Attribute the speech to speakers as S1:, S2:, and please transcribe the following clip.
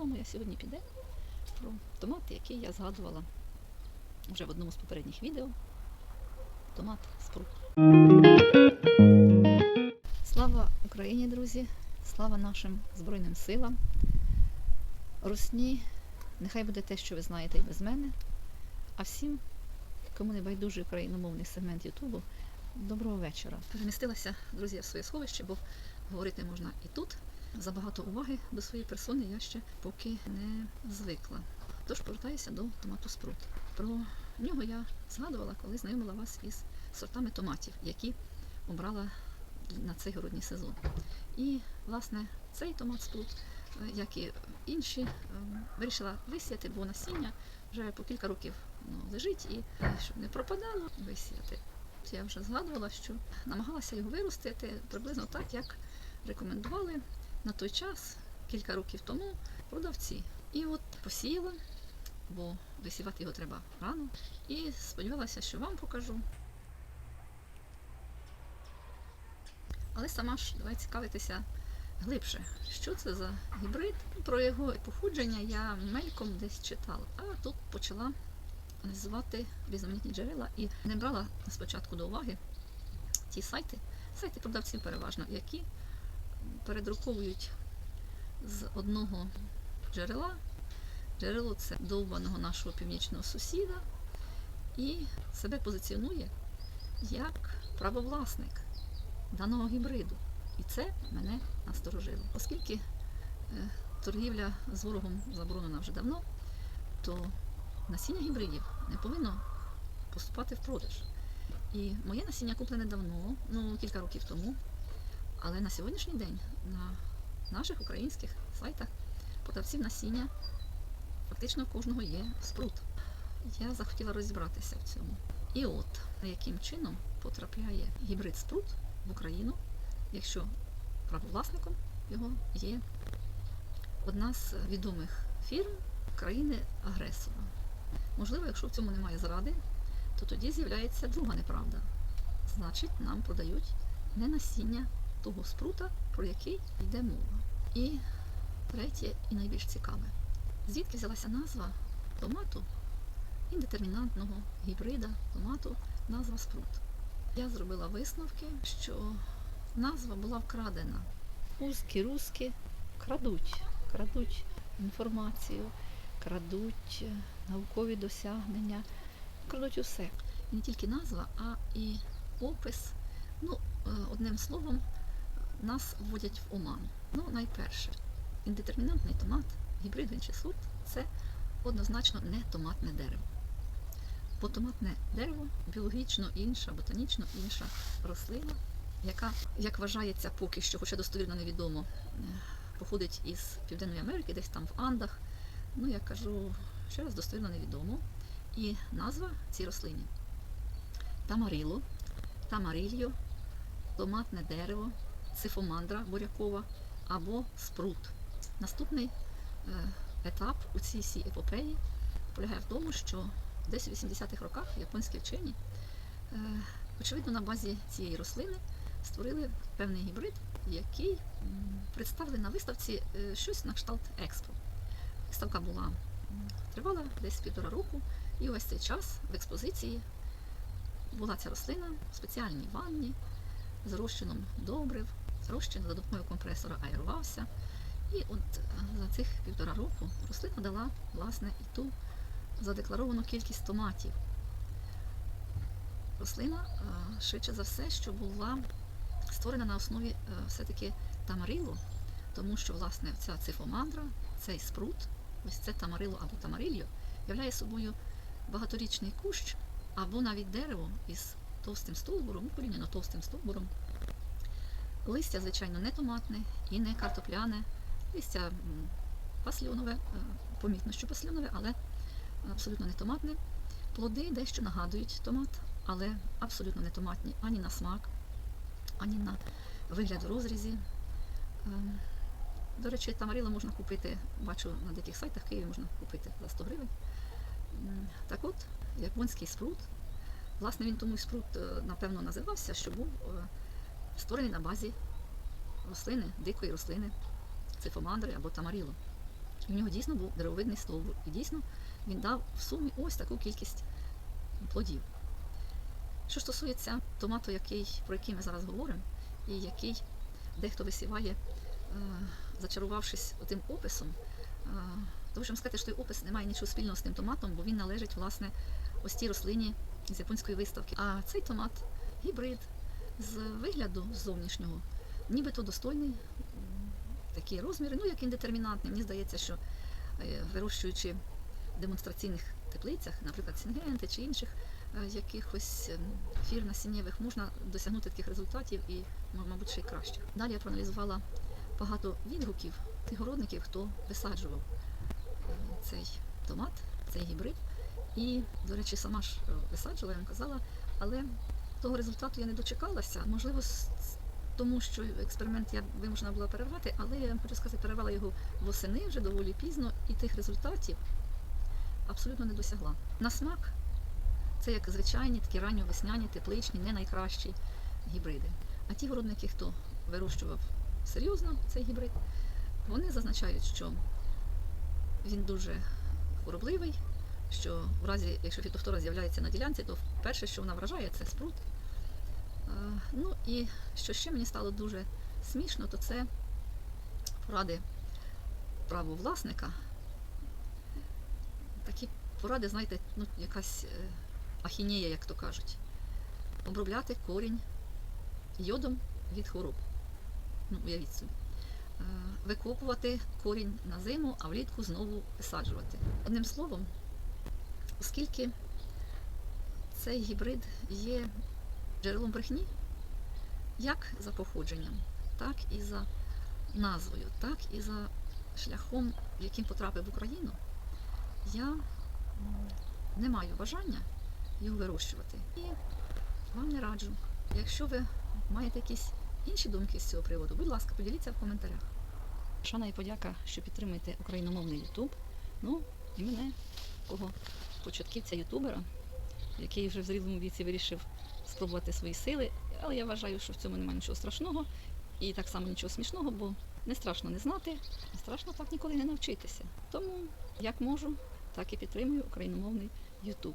S1: Мова моя сьогодні піде про томат, який я згадувала вже в одному з попередніх відео. Томат спрут. Слава Україні, друзі! Слава нашим Збройним силам. Русні, нехай буде те, що ви знаєте і без мене. А всім, кому не байдужий україномовний сегмент Ютубу, доброго вечора. Перемістилася, друзі, в своє сховище, бо говорити можна і тут. Забагато уваги до своєї персони я ще поки не звикла. Тож повертаюся до томату спрут. Про нього я згадувала, коли знайомила вас із сортами томатів, які обрала на цей городній сезон. І, власне, цей томат спрут, як і інші, е, вирішила висіяти, бо насіння вже по кілька років ну, лежить і е, щоб не пропадало, висіяти. Я вже згадувала, що намагалася його виростити приблизно так, як рекомендували на той час, кілька років тому, продавці. І от посіяла, бо висівати його треба рано. І сподівалася, що вам покажу. Але сама ж давай цікавитися глибше. Що це за гібрид? Про його походження я мельком десь читала, а тут почала аналізувати різноманітні джерела і не брала спочатку до уваги ті сайти, сайти продавців переважно, які передруковують з одного джерела. Джерело це довбаного нашого північного сусіда, і себе позиціонує як правовласник даного гібриду. І це мене насторожило. Оскільки е, торгівля з ворогом заборонена вже давно, то насіння гібридів не повинно поступати в продаж. І моє насіння куплене давно, ну кілька років тому. Але на сьогоднішній день на наших українських сайтах продавців насіння фактично у кожного є спрут. Я захотіла розібратися в цьому. І от яким чином потрапляє гібрид спрут в Україну, якщо правовласником його є одна з відомих фірм країни-агресора. Можливо, якщо в цьому немає зради, то тоді з'являється друга неправда. Значить, нам продають не насіння того спрута, про який йде мова. І третє і найбільш цікаве. Звідки взялася назва томату індетермінантного гібрида томату, назва спрут. Я зробила висновки, що назва була вкрадена. Узкі руски крадуть, крадуть інформацію, крадуть наукові досягнення, крадуть усе. І не тільки назва, а і опис. Ну, е, одним словом, нас вводять в оману. Ну, найперше, індетермінантний томат, гібрид він чи сорт це однозначно не томатне дерево. Бо томатне дерево біологічно інша, ботанічно інша рослина, яка, як вважається, поки що, хоча достовірно невідомо, походить із Південної Америки, десь там в Андах. Ну, я кажу, ще раз достовірно невідомо. І назва цій рослині тамаріло, тамарільо, томатне дерево, цифомандра бурякова або спрут. Наступний е, етап у цій всій епопеї полягає в тому, що десь у 80-х роках японські вчені, е, очевидно, на базі цієї рослини створили певний гібрид, який представили на виставці е, щось на кшталт експо. Виставка була тривала десь півтора року, і ось цей час в експозиції була ця рослина в спеціальній ванні з розчином добрив, розчин за допомогою компресора аерувався. І от е, за цих півтора року рослина дала власне і ту задекларовану кількість томатів. Рослина, е, швидше за все, що була створена на основі е, все-таки тамарилу, тому що власне ця цифомандра, цей спрут, ось це тамарило або тамарильо, являє собою багаторічний кущ або навіть дерево із товстим стовбуром, порівняно товстим стовбуром. Листя, звичайно, не томатне і не картопляне. Листя пасльонове, е, помітно, що пасльонове, але абсолютно не томатне. Плоди дещо нагадують томат, але абсолютно не томатні ані на смак, ані на вигляд розрізі. Ем, До речі, тамарила можна купити, бачу на деяких сайтах в Києві можна купити за 100 гривень. Так от, японський спрут, власне, він тому і спрут, е, напевно, називався, що був е, створений на базі рослини, дикої рослини, цифомандри або тамаріло. І в нього дійсно був деревовидний стовбур. І дійсно він дав в сумі ось таку кількість плодів. Що стосується томату, який, про який ми зараз говоримо, і який дехто висіває, е, зачарувавшись тим описом, е, то можемо сказати, що той опис не має нічого спільного з тим томатом, бо він належить власне ось тій рослині з японської виставки. А цей томат гібрид з вигляду зовнішнього, нібито достойний, такі розміри, ну як індетермінантний. Мені здається, що е, вирощуючи в демонстраційних теплицях, наприклад, Сінгенти чи інших е, якихось ем, фір насіннєвих, можна досягнути таких результатів і, мабуть, ще й кращих. Далі я проаналізувала багато відгуків тих городників, хто висаджував е, цей томат, цей гібрид. І, до речі, сама ж е, висаджувала, я вам казала, але того результату я не дочекалася. Можливо, тому що експеримент я вимушена була перервати, але я хочу сказати, перервала його восени вже доволі пізно, і тих результатів абсолютно не досягла. На смак це як звичайні такі ранньовесняні, тепличні, не найкращі гібриди. А ті городники, хто вирощував серйозно цей гібрид, вони зазначають, що він дуже хворобливий, що в разі, якщо фітофтора з'являється на ділянці, то перше, що вона вражає, це спрут. Ну і що ще мені стало дуже смішно, то це поради правовласника. Такі поради, знаєте, ну, якась е, ахінея, як то кажуть. Обробляти корінь йодом від хвороб. Ну, уявіть собі. Е, Викопувати корінь на зиму, а влітку знову висаджувати. Одним словом, оскільки цей гібрид є джерелом брехні, як за походженням, так і за назвою, так і за шляхом, яким потрапив в Україну, я не маю бажання його вирощувати. І вам не раджу. Якщо ви маєте якісь інші думки з цього приводу, будь ласка, поділіться в коментарях. Шана і подяка, що підтримуєте україномовний Ютуб. Ну, і мене, кого початківця ютубера, який вже в зрілому віці вирішив спробувати свої сили. Але я вважаю, що в цьому немає нічого страшного і так само нічого смішного, бо не страшно не знати, не страшно так ніколи не навчитися. Тому як можу, так і підтримую україномовний Ютуб.